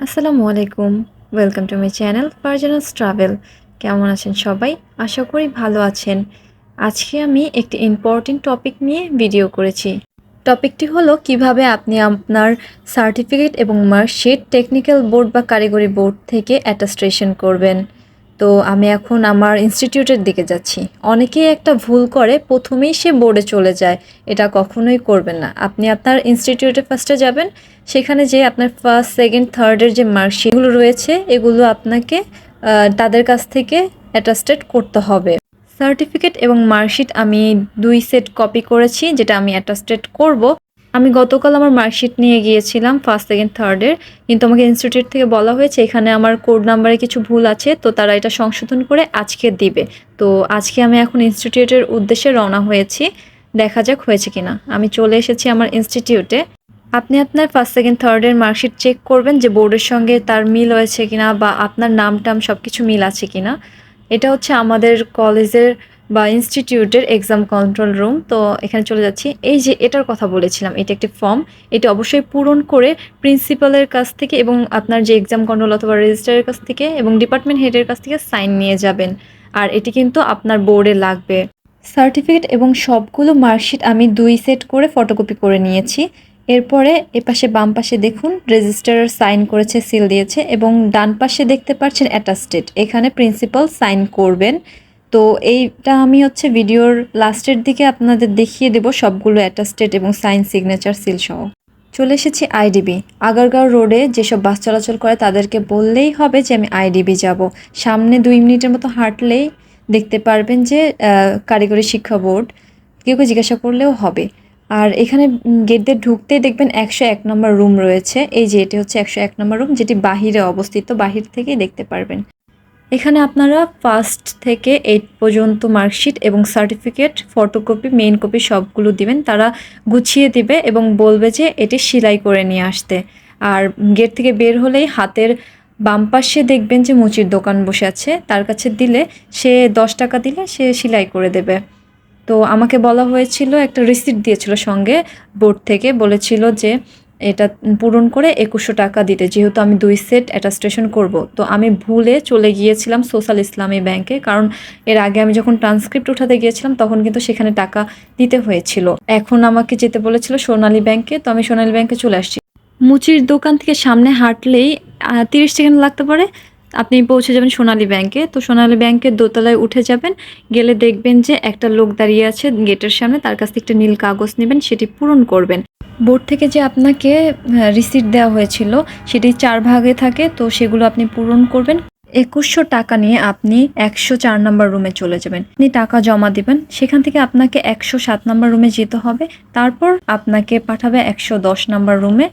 আসসালামু আলাইকুম। Welcome to my channel Farzana's travel কেমন আছেন সবাই? আশা করি ভালো আছেন। আজকে আমি একটি ইম্পর্টেন্ট টপিক নিয়ে ভিডিও করেছি। টপিকটি হলো কীভাবে আপনি আপনার সার্টিফিকেট এবং মার্কশিট টেকনিক্যাল বোর্ড বা কারিগরি বোর্ড থেকে অ্যাটাস্ট্রেশন করবেন। তো আমি এখন আমার ইনস্টিটিউটের দিকে যাচ্ছি। অনেকেই একটা ভুল করে, প্রথমেই সে বোর্ডে চলে যায়। এটা কখনোই করবেন না। আপনি আপনার ইনস্টিটিউটে ফার্স্টে যাবেন, সেখানে যে আপনার ফার্স্ট সেকেন্ড থার্ডের যে মার্কশিটগুলো রয়েছে, এগুলো আপনাকে তাদের কাছ থেকে অ্যাটাস্টেড করতে হবে। সার্টিফিকেট এবং মার্কশিট আমি দুই সেট কপি করেছি, যেটা আমি অ্যাটাস্টেড করব। আমি গতকাল আমার মার্কশিট নিয়ে গিয়েছিলাম ফার্স্ট সেকেন্ড থার্ডের কিন্তু আমাকে ইনস্টিটিউট থেকে বলা হয়েছে, এখানে আমার কোড নাম্বারে কিছু ভুল আছে, তো তারা এটা সংশোধন করে আজকে দিবে। তো আজকে আমি এখন ইনস্টিটিউটের উদ্দেশ্যে রওনা হয়েছি। দেখা যাক হয়েছে কিনা। আমি চলে এসেছি আমার ইনস্টিটিউটে আপনি আপনার ফার্স্ট সেকেন্ড থার্ডের মার্কশিট চেক করবেন যে বোর্ডের সঙ্গে তার মিল হয়েছে কিনা বা আপনার নাম টাম সব কিছু মিল আছে কিনা। এটা হচ্ছে আমাদের কলেজের বা ইনস্টিটিউটের এক্সাম কন্ট্রোল রুম তো এখানে চলে যাচ্ছি। এই যে এটার কথা বলেছিলাম, এটা একটি ফর্ম এটা অবশ্যই পূরণ করে প্রিন্সিপালের কাছ থেকে এবং আপনার যে এক্সাম কন্ট্রোল অথবা রেজিস্ট্রারের কাছ থেকে এবং ডিপার্টমেন্ট হেডের কাছ থেকে সাইন নিয়ে যাবেন। আর এটি কিন্তু আপনার বোর্ডে লাগবে। সার্টিফিকেট এবং সবগুলো মার্কশিট আমি দুই সেট করে ফটোকপি করে নিয়েছি। এরপরে এপাশে বাম পাশে দেখুন রেজিস্ট্রার সাইন করেছে সিল দিয়েছে এবং ডান পাশে দেখতে পাচ্ছেন অ্যাটাস্টেড এখানে প্রিন্সিপাল সাইন করবেন। তো এইটা আমি হচ্ছে ভিডিওর লাস্টের দিকে আপনাদের দেখিয়ে দেব সবগুলো অ্যাটাস্টেড এবং সাইন সিগনেচার সিল সহ। চলে এসেছি আইডিবি আগারগাঁও রোডে যেসব বাস চলাচল করে তাদেরকে বললেই হবে যে আমি আইডিবি যাব। সামনে দুই মিনিটের মতো হাঁটলেই দেখতে পারবেন যে কারিগরি শিক্ষা বোর্ড। কেউ কেউ জিজ্ঞাসা করলেও হবে। আর এখানে গেট দিয়ে ঢুকতেই দেখবেন একশো এক নম্বর রুম রয়েছে। এই যে এটি হচ্ছে একশো এক নম্বর রুম যেটি বাহিরে অবস্থিত, বাহির থেকেই দেখতে পারবেন। এখানে আপনারা ফার্স্ট থেকে এইট পর্যন্ত মার্কশিট এবং সার্টিফিকেট ফটোকপি মেইন কপি সবগুলো দিবেন। তারা গুছিয়ে দিবে এবং বলবে যে এটি সেলাই করে নিয়ে আসতে। আর গেট থেকে বের হলেই হাতের বাম পাশে দেখবেন যে মুচির দোকান বসে আছে। তার কাছে দিলে সে দশ টাকা দিলে সে সেলাই করে দেবে। তো আমাকে বলা হয়েছিল, একটা রিসিপ্ট দিয়েছিল সঙ্গে বোর্ড থেকে, বলেছিল যে এটা পূরণ করে একুশশো টাকা দিতে। যেহেতু আমি দুই সেট অ্যাটাস্টেশন করব। তো আমি ভুলে চলে গিয়েছিলাম সোশ্যাল ইসলামী ব্যাংকে। কারণ এর আগে আমি যখন ট্রান্সক্রিপ্ট উঠাতে গিয়েছিলাম, তখন কিন্তু সেখানে টাকা দিতে হয়েছিল। এখন আমাকে যেতে বলেছিল সোনালী ব্যাংকে। তো আমি সোনালী ব্যাংকে চলে আসছি। মুচির দোকান থেকে সামনে হাঁটলেই তিরিশ সেকেন্ড লাগতে পারে। আপনি পৌঁছে যাবেন সোনালী ব্যাংকে। তো সোনালী ব্যাংকের দোতলায় উঠে যাবেন, গেলে দেখবেন যে একটা লোক দাঁড়িয়ে আছে গেটের সামনে, তার কাছ থেকে একটা নীল কাগজ নেবেন, সেটি পূরণ করবেন। বোর্ড থেকে যে আপনাকে রিসিট দেওয়া হয়েছিল, সেটি চার ভাগে থাকে, তো সেগুলো আপনি পূরণ করবেন। একুশশো টাকা নিয়ে আপনি একশো চার নম্বর রুমে চলে যাবেন। আপনি টাকা জমা দিবেন, সেখান থেকে আপনাকে একশো সাত নম্বর রুমে যেতে হবে। তারপর আপনাকে পাঠাবে একশো দশ নম্বর রুমে।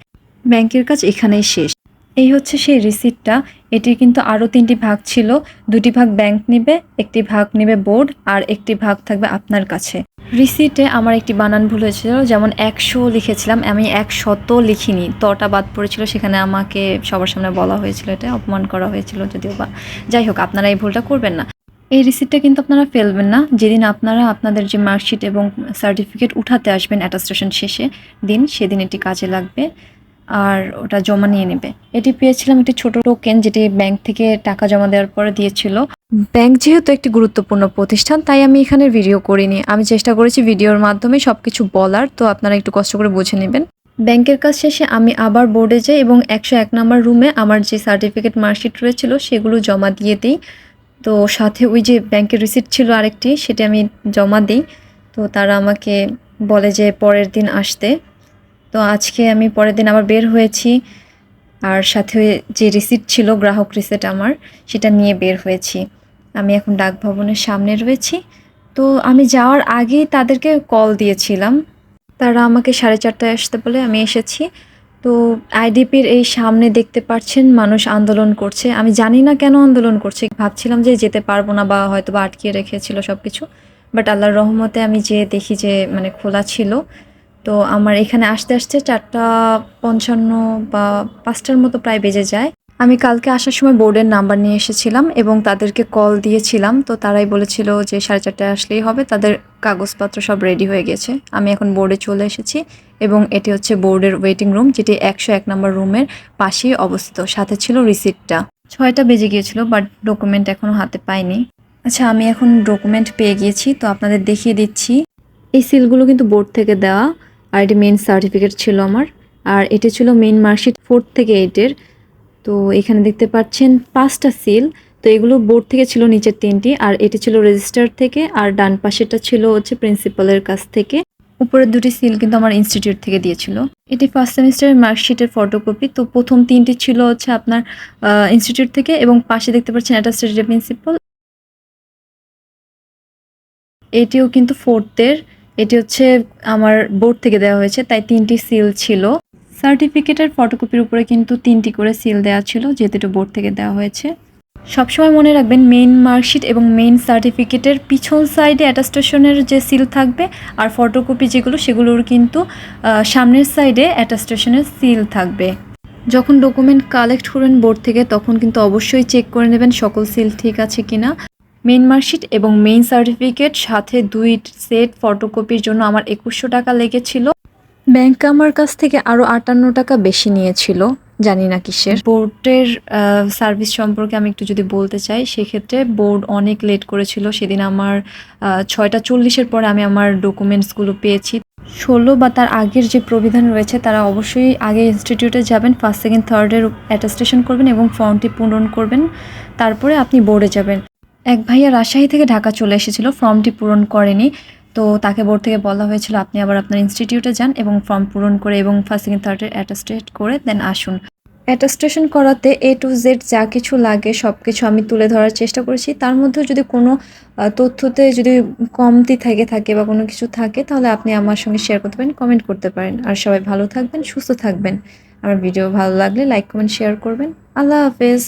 ব্যাংকের কাজ এখানেই শেষ। এই হচ্ছে সেই রিসিপ্টটা এটির কিন্তু আরও তিনটি ভাগ ছিল। দুটি ভাগ ব্যাংক নেবে, একটি ভাগ নেবে বোর্ড আর একটি ভাগ থাকবে আপনার কাছে। রিসিটে আমার একটি বানান ভুল হয়েছিল, যেমন একশো লিখেছিলাম, আমি একশত লিখিনি। তটা বাদ পড়েছিল, সেখানে আমাকে সবার সামনে বলা হয়েছিল এটা, অপমান করা হয়েছিল যদিও বা। যাই হোক, আপনারা এই ভুলটা করবেন না। এই রিসিপ্টটা কিন্তু আপনারা ফেলবেন না। যেদিন আপনারা আপনাদের যে মার্কশিট এবং সার্টিফিকেট উঠাতে আসবেন অ্যাটাস্টেশন শেষে, দিন সেদিন এটি কাজে লাগবে। আর ওটা জমা নিয়ে নেবে। এটি পেয়েছিলাম একটি ছোট টোকেন যেটি ব্যাংক থেকে টাকা জমা দেওয়ার পরে দিয়েছিল। ব্যাংক যেহেতু একটি গুরুত্বপূর্ণ প্রতিষ্ঠান, তাই আমি এখানে ভিডিও করিনি। আমি চেষ্টা করেছি ভিডিওর মাধ্যমে সব কিছু বলার, তো আপনারা একটু কষ্ট করে বুঝে নেবেন। ব্যাংকের কাজ শেষে আমি আবার বোর্ডে যাই এবং একশো এক নম্বর রুমে আমার যে সার্টিফিকেট মার্কশিট রয়েছিল, সেগুলো জমা দিয়ে দিই। তো সাথে ওই যে ব্যাংকের রিসিপ্ট ছিল আরেকটি, সেটা আমি জমা দিই। তো তারা আমাকে বলে যে পরের দিন আসতে। তো আজকে আমি পরের দিন আবার বের হয়েছি। আর সাথে যে রিসিপ্ট ছিল, গ্রাহক রিসিপ্ট আমার, সেটা নিয়ে বের হয়েছি। আমি এখন ডাক ভবনের সামনে রয়েছি। তো আমি যাওয়ার আগেই তাদেরকে কল দিয়েছিলাম। তারা আমাকে সাড়ে চারটায় আসতে বলে আমি এসেছি। তো আইডিপির এই সামনে দেখতে পাচ্ছেন, মানুষ আন্দোলন করছে। আমি জানি না কেন আন্দোলন করছে। ভাবছিলাম যে যেতে পারব না বা হয়তো বা আটকিয়ে রেখেছিল সব কিছু বাট আল্লাহর রহমতে আমি যে দেখি যে মানে খোলা ছিল। তো আমার এখানে আসতে আসতে চারটা পঞ্চান্ন বা পাঁচটার মতো প্রায় বেজে যায়। আমি কালকে আসার সময় বোর্ডের নাম্বার নিয়ে এসেছিলাম এবং তাদেরকে কল দিয়েছিলাম। তো তারাই বলেছিল যে সাড়ে চারটায় আসলেই হবে। তাদের কাগজপত্র সব রেডি হয়ে গেছে। আমি এখন বোর্ডে চলে এসেছি এবং এটি হচ্ছে বোর্ডের ওয়েটিং রুম, যেটি একশো এক নম্বর রুমের পাশেই অবস্থিত। সাথে ছিল রিসিপ্টটা। ছয়টা বেজে গিয়েছিল, বাট ডকুমেন্ট এখনও হাতে পাইনি। আচ্ছা আমি এখন ডকুমেন্ট পেয়ে গিয়েছি। তো আপনাদের দেখিয়ে দিচ্ছি। এই সিলগুলো কিন্তু বোর্ড থেকে দেওয়া। আর এটি মেন সার্টিফিকেট ছিল আমার। আর এটি ছিল মেন মার্কশিট ফোর্থ থেকে এইটের তো এখানে দেখতে পাচ্ছেন পাঁচটা সিল তো এগুলো বোর্ড থেকে ছিল নিচের তিনটি। আর এটি ছিল রেজিস্টার থেকে। আর ডান পাশেটা ছিল হচ্ছে প্রিন্সিপালের কাছ থেকে। উপরের দুটি সিল কিন্তু আমার ইনস্টিটিউট থেকে দিয়েছিল। এটি ফার্স্ট সেমিস্টারের মার্কশিটের ফটোকপি তো প্রথম তিনটি ছিল হচ্ছে আপনার ইনস্টিটিউট থেকে। এবং পাশে দেখতে পাচ্ছেন অ্যাটাস্টেড প্রিন্সিপাল এটিও কিন্তু ফোর্থের এটি হচ্ছে আমার বোর্ড থেকে দেওয়া হয়েছে, তাই তিনটি সিল ছিল। সার্টিফিকেটের ফটোকপির উপরে কিন্তু তিনটি করে সিল দেওয়া ছিল, যেহেতু এটা বোর্ড থেকে দেওয়া হয়েছে। সবসময় মনে রাখবেন মেইন মার্কশিট এবং মেইন সার্টিফিকেটের পিছন সাইডে অ্যাটাস্টেশনের যে সিল থাকবে, আর ফটোকপি যেগুলো, সেগুলোর কিন্তু সামনের সাইডে অ্যাটাস্টেশনের সিল থাকবে। যখন ডকুমেন্ট কালেক্ট করবেন বোর্ড থেকে, তখন কিন্তু অবশ্যই চেক করে নেবেন সকল সিল ঠিক আছে কিনা। মেইন মার্কশিট এবং মেইন সার্টিফিকেট সাথে দুই সেট ফটোকপির জন্য আমার একুশশো টাকা লেগেছিল। ব্যাংক আমার কাছ থেকে আরও আটান্ন টাকা বেশি নিয়েছিল জানি না কিসের। বোর্ডের সার্ভিস সম্পর্কে আমি একটু যদি বলতে চাই সেক্ষেত্রে বোর্ড অনেক লেট করেছিল। সেদিন আমার ছয়টা চল্লিশের পরে আমি আমার ডকুমেন্টসগুলো পেয়েছি। ষোলো বা তার আগের যে প্রবিধান রয়েছে তারা অবশ্যই আগে ইনস্টিটিউটে যাবেন ফার্স্ট সেকেন্ড থার্ডের অ্যাটাস্টেশন করবেন এবং ফর্মটি পূরণ করবেন। তারপরে আপনি বোর্ডে যাবেন। এক ভাইয়া রাজশাহী থেকে ঢাকা চলে এসেছিল, ফর্মটি পূরণ করেনি। তো তাকে বোর্ড থেকে বলা হয়েছিল, আপনি আবার আপনার ইনস্টিটিউটে যান এবং ফর্ম পূরণ করে এবং ফার্স্ট সেকেন্ড থার্ডের অ্যাটাস্টেড করে দেন আসুন। অ্যাটাস্টেশন করাতে এ টু জেড যা কিছু লাগে সব কিছু আমি তুলে ধরার চেষ্টা করেছি। তার মধ্যেও যদি কোনো তথ্যতে যদি কমতি থেকে থাকে বা কোনো কিছু থাকে, তাহলে আপনি আমার সঙ্গে শেয়ার করতে পারেন কমেন্ট করতে পারেন। আর সবাই ভালো থাকবেন, সুস্থ থাকবেন। আমার ভিডিও ভালো লাগলে লাইক কমেন্ট শেয়ার করবেন। আল্লাহ হাফেজ।